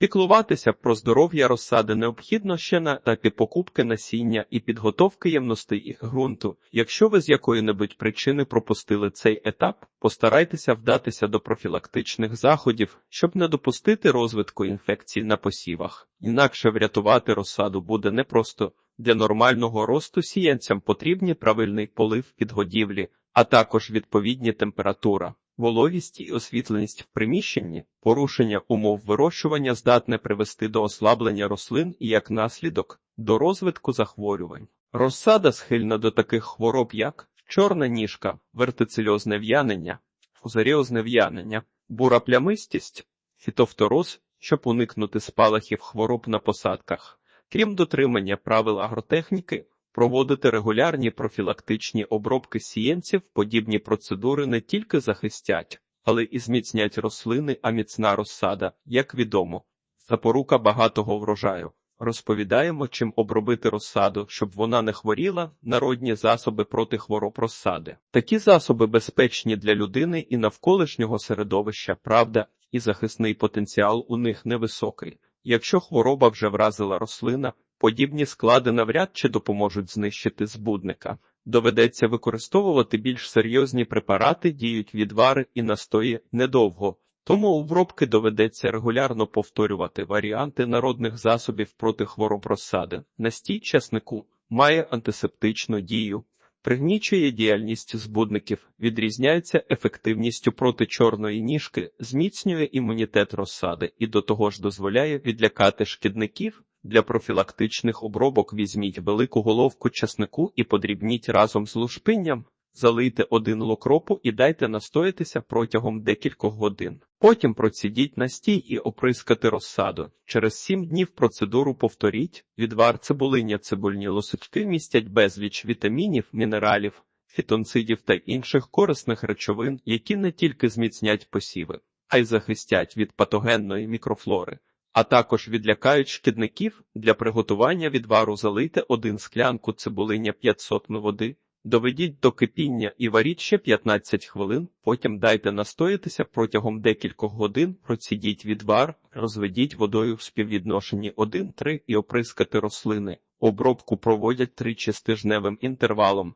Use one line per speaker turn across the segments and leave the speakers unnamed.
Піклуватися про здоров'я розсади необхідно ще на етапі покупки насіння і підготовки ємностей ґрунту. Якщо ви з якої-небудь причини пропустили цей етап, постарайтеся вдатися до профілактичних заходів, щоб не допустити розвитку інфекцій на посівах. Інакше врятувати розсаду буде непросто. Для нормального росту сіянцям потрібні правильний полив підгодівлі, а також відповідні температура. Вологість і освітленість в приміщенні, порушення умов вирощування здатне привести до ослаблення рослин і, як наслідок, до розвитку захворювань. Розсада схильна до таких хвороб, як чорна ніжка, вертицельозне в'янення, фузаріозне в'янення, бура плямистість, фітофтороз, щоб уникнути спалахів хвороб на посадках. Крім дотримання правил агротехніки, Проводити регулярні профілактичні обробки сіянців, подібні процедури не тільки захистять, але і зміцнять рослини, а міцна розсада, як відомо. Запорука багатого врожаю. Розповідаємо, чим обробити розсаду, щоб вона не хворіла, народні засоби проти хвороб розсади. Такі засоби безпечні для людини і навколишнього середовища, правда, і захисний потенціал у них невисокий. Якщо хвороба вже вразила рослина, Подібні склади навряд чи допоможуть знищити збудника. Доведеться використовувати більш серйозні препарати, діють відвари і настої недовго. Тому обробки доведеться регулярно повторювати варіанти народних засобів проти хвороб розсади. Настій часнику має антисептичну дію, пригнічує діяльність збудників, відрізняється ефективністю проти чорної ніжки, зміцнює імунітет розсади і до того ж дозволяє відлякати шкідників. Для профілактичних обробок візьміть велику головку часнику і подрібніть разом з лушпинням, залийте один локропу і дайте настоятися протягом декількох годин. Потім процідіть настій і оприскати розсаду. Через сім днів процедуру повторіть. Відвар цибулиня цибульні лосочки містять безліч вітамінів, мінералів, фітонцидів та інших корисних речовин, які не тільки зміцнять посіви, а й захистять від патогенної мікрофлори а також відлякають шкідників для приготування відвару залийте один склянку цибулиня 500 м води, доведіть до кипіння і варіть ще 15 хвилин, потім дайте настоятися протягом декількох годин, процідіть відвар, розведіть водою в співвідношенні 1-3 і оприскати рослини. Обробку проводять тричі з тижневим інтервалом.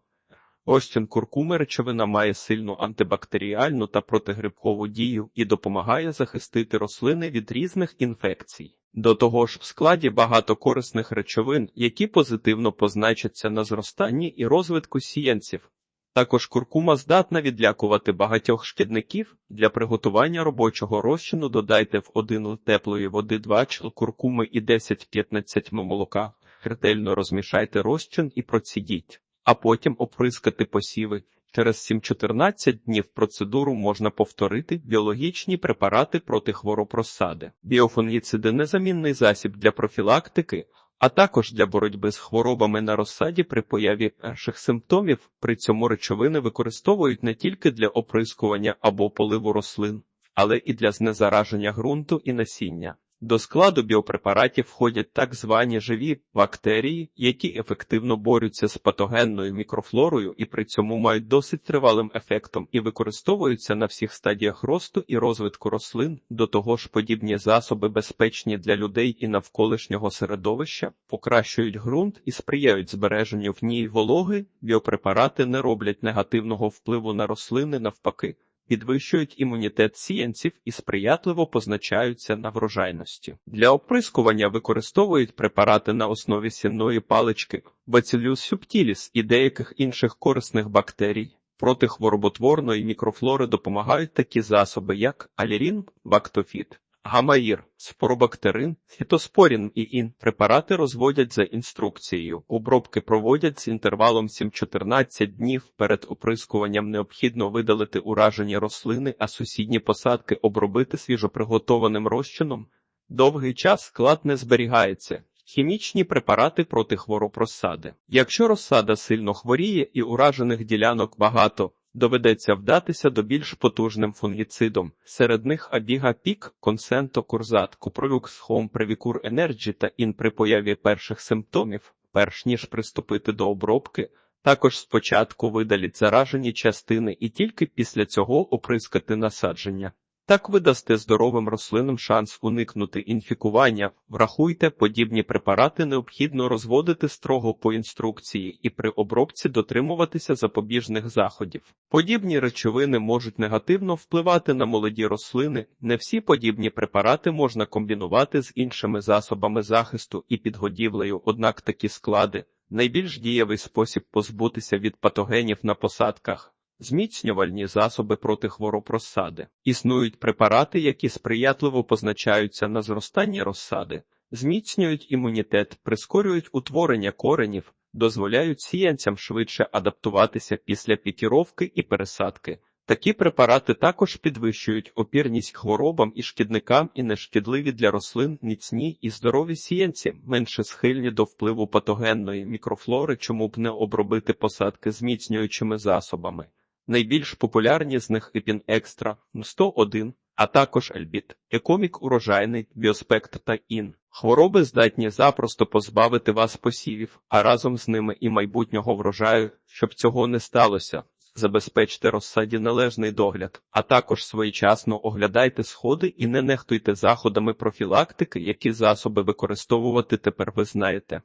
Остін куркуми речовина має сильну антибактеріальну та протигрибкову дію і допомагає захистити рослини від різних інфекцій. До того ж, в складі багато корисних речовин, які позитивно позначаться на зростанні і розвитку сіянців. Також куркума здатна відлякувати багатьох шкідників. Для приготування робочого розчину додайте в 1 л теплої води 2 чл куркуми і 10-15 м молока. Ретельно розмішайте розчин і процідіть а потім оприскати посіви. Через 7-14 днів процедуру можна повторити біологічні препарати проти хвороб розсади. Біофунгіциди – незамінний засіб для профілактики, а також для боротьби з хворобами на розсаді при появі перших симптомів. При цьому речовини використовують не тільки для оприскування або поливу рослин, але і для знезараження ґрунту і насіння. До складу біопрепаратів входять так звані живі бактерії, які ефективно борються з патогенною мікрофлорою і при цьому мають досить тривалим ефектом і використовуються на всіх стадіях росту і розвитку рослин. До того ж, подібні засоби безпечні для людей і навколишнього середовища, покращують ґрунт і сприяють збереженню в ній вологи. Біопрепарати не роблять негативного впливу на рослини навпаки підвищують імунітет сіянців і сприятливо позначаються на врожайності. Для оприскування використовують препарати на основі сінної палички, бацилюс субтіліс і деяких інших корисних бактерій. Проти хвороботворної мікрофлори допомагають такі засоби, як алірін, бактофіт, Гамаїр, споробактерин, фітоспорін і ін препарати розводять за інструкцією. Обробки проводять з інтервалом 7-14 днів. Перед оприскуванням необхідно видалити уражені рослини, а сусідні посадки обробити свіжоприготованим розчином. Довгий час склад не зберігається. Хімічні препарати проти хвороб розсади. Якщо розсада сильно хворіє і уражених ділянок багато, доведеться вдатися до більш потужним фунгіцидом. Серед них Абіга Пік, Консенто, Курзат, Купролюкс, Хом, Превікур Енерджі та ін при появі перших симптомів, перш ніж приступити до обробки. Також спочатку видаліть заражені частини і тільки після цього оприскати насадження. Так ви дасте здоровим рослинам шанс уникнути інфікування. Врахуйте, подібні препарати необхідно розводити строго по інструкції і при обробці дотримуватися запобіжних заходів. Подібні речовини можуть негативно впливати на молоді рослини. Не всі подібні препарати можна комбінувати з іншими засобами захисту і підгодівлею, однак такі склади найбільш дієвий спосіб позбутися від патогенів на посадках. Зміцнювальні засоби проти хвороб розсади. Існують препарати, які сприятливо позначаються на зростанні розсади, зміцнюють імунітет, прискорюють утворення коренів, дозволяють сіянцям швидше адаптуватися після пікіровки і пересадки. Такі препарати також підвищують опірність хворобам і шкідникам і нешкідливі для рослин, міцні і здорові сіянці, менше схильні до впливу патогенної мікрофлори, чому б не обробити посадки зміцнюючими засобами. Найбільш популярні з них Епін Екстра 101, а також Ельбіт, Екомік урожайний, Біоспектр та Ін. Хвороби здатні запросто позбавити вас посівів, а разом з ними і майбутнього врожаю, щоб цього не сталося. Забезпечте розсаді належний догляд, а також своєчасно оглядайте сходи і не нехтуйте заходами профілактики, які засоби використовувати тепер ви знаєте.